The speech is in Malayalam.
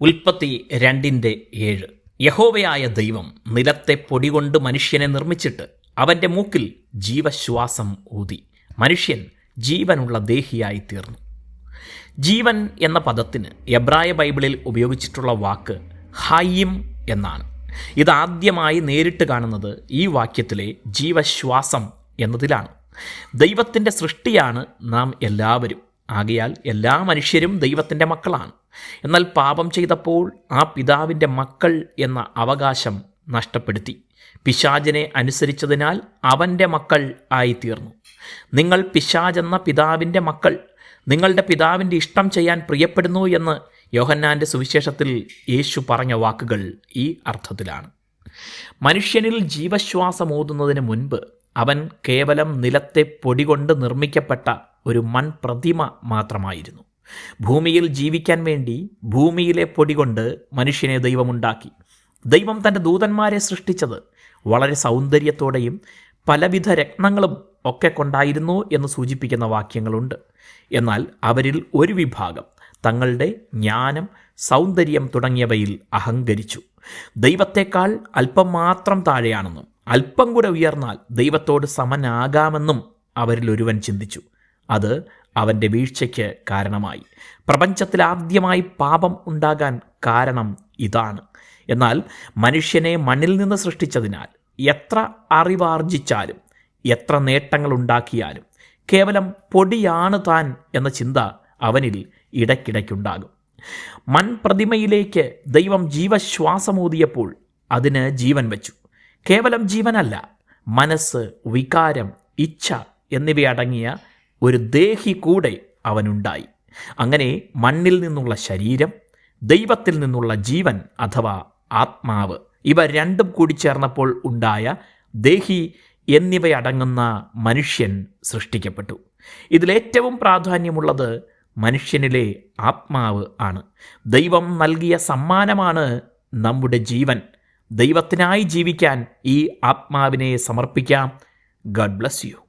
ഉൽപ്പത്തി രണ്ടിന്റെ ഏഴ്. യഹോവയായ ദൈവം നിലത്തെ പൊടികൊണ്ട് മനുഷ്യനെ നിർമ്മിച്ചിട്ട് അവന്റെ മൂക്കിൽ ജീവശ്വാസം ഊതി. മനുഷ്യൻ ജീവനുള്ള ദേഹിയായി തീർന്നു. ജീവൻ എന്ന പദത്തിന് എബ്രായ ബൈബിളിൽ ഉപയോഗിച്ചിട്ടുള്ള വാക്ക് ഹയ്യം എന്നാണ്. ഇതാദ്യമായി നേരിട്ട് കാണുന്നത് ഈ വാക്യത്തിലെ ജീവശ്വാസം എന്നതിലാണ്. ദൈവത്തിന്റെ സൃഷ്ടിയാണ് നാം എല്ലാവരും. ആകയാൽ എല്ലാ മനുഷ്യരും ദൈവത്തിന്റെ മക്കളാണ്. എന്നാൽ പാപം ചെയ്തപ്പോൾ ആ പിതാവിന്റെ മക്കൾ എന്ന അവകാശം നഷ്ടപ്പെടുത്തി. പിശാചിനെ അനുസരിച്ചതിനാൽ അവന്റെ മക്കൾ ആയിത്തീർന്നു. നിങ്ങൾ പിശാചെന്ന പിതാവിന്റെ മക്കൾ നിങ്ങളുടെ പിതാവിന്റെ ഇഷ്ടം ചെയ്യാൻ പ്രിയപ്പെടുന്നു എന്ന് യോഹന്നാന്റെ സുവിശേഷത്തിൽ യേശു പറഞ്ഞ വാക്കുകൾ ഈ അർത്ഥത്തിലാണ്. മനുഷ്യനിൽ ജീവശ്വാസമോതുന്നതിന് മുൻപ് അവൻ കേവലം നിലത്തെ പൊടി കൊണ്ട് നിർമ്മിക്കപ്പെട്ട ഒരു മൺപ്രതിമ മാത്രമായിരുന്നു. ഭൂമിയിൽ ജീവിക്കാൻ വേണ്ടി ഭൂമിയിലെ പൊടി കൊണ്ട് മനുഷ്യനെ ദൈവമുണ്ടാക്കി. ദൈവം തന്റെ ദൂതന്മാരെ സൃഷ്ടിച്ചത് വളരെ സൗന്ദര്യത്തോടെയും പലവിധ രത്നങ്ങളും ഒക്കെ കൊണ്ടായിരുന്നു എന്ന് സൂചിപ്പിക്കുന്ന വാക്യങ്ങളുണ്ട്. എന്നാൽ അവരിൽ ഒരു വിഭാഗം തങ്ങളുടെ ജ്ഞാനം സൗന്ദര്യം തുടങ്ങിയവയിൽ അഹങ്കരിച്ചു. ദൈവത്തെക്കാൾ അല്പം മാത്രം താഴെയാണെന്നും അല്പം കൂടെ ഉയർന്നാൽ ദൈവത്തോട് സമനാകാമെന്നും അവരിൽ ഒരുവൻ ചിന്തിച്ചു. അത് അവന്റെ വീഴ്ചയ്ക്ക് കാരണമായി. പ്രപഞ്ചത്തിൽ ആദ്യമായി പാപം ഉണ്ടാകാൻ കാരണം ഇതാണ്. എന്നാൽ മനുഷ്യനെ മണ്ണിൽ നിന്ന് സൃഷ്ടിച്ചതിനാൽ എത്ര അറിവാർജിച്ചാലും എത്ര നേട്ടങ്ങൾ ഉണ്ടാക്കിയാലും കേവലം പൊടിയാണ് താൻ എന്ന ചിന്ത അവനിൽ ഇടയ്ക്കിടയ്ക്കുണ്ടാകും. മൺപ്രതിമയിലേക്ക് ദൈവം ജീവശ്വാസമൂതിയപ്പോൾ അതിന് ജീവൻ വെച്ചു. കേവലം ജീവനല്ല മനസ്സ് വികാരം ഇച്ഛ എന്നിവയടങ്ങിയ ഒരു ദേഹി കൂടെ അവനുണ്ടായി. അങ്ങനെ മണ്ണിൽ നിന്നുള്ള ശരീരം ദൈവത്തിൽ നിന്നുള്ള ജീവൻ അഥവാ ആത്മാവ് ഇവ രണ്ടും കൂടി ചേർന്നപ്പോൾ ഉണ്ടായ ദേഹി എന്നിവയടങ്ങുന്ന മനുഷ്യൻ സൃഷ്ടിക്കപ്പെട്ടു. ഇതിലേറ്റവും പ്രാധാന്യമുള്ളത് മനുഷ്യനിലെ ആത്മാവ് ആണ്. ദൈവം നൽകിയ സമ്മാനമാണ് നമ്മുടെ ജീവൻ. ദൈവത്തിനായി ജീവിക്കാൻ ഈ ആത്മാവിനെ സമർപ്പിക്കാം. God bless you.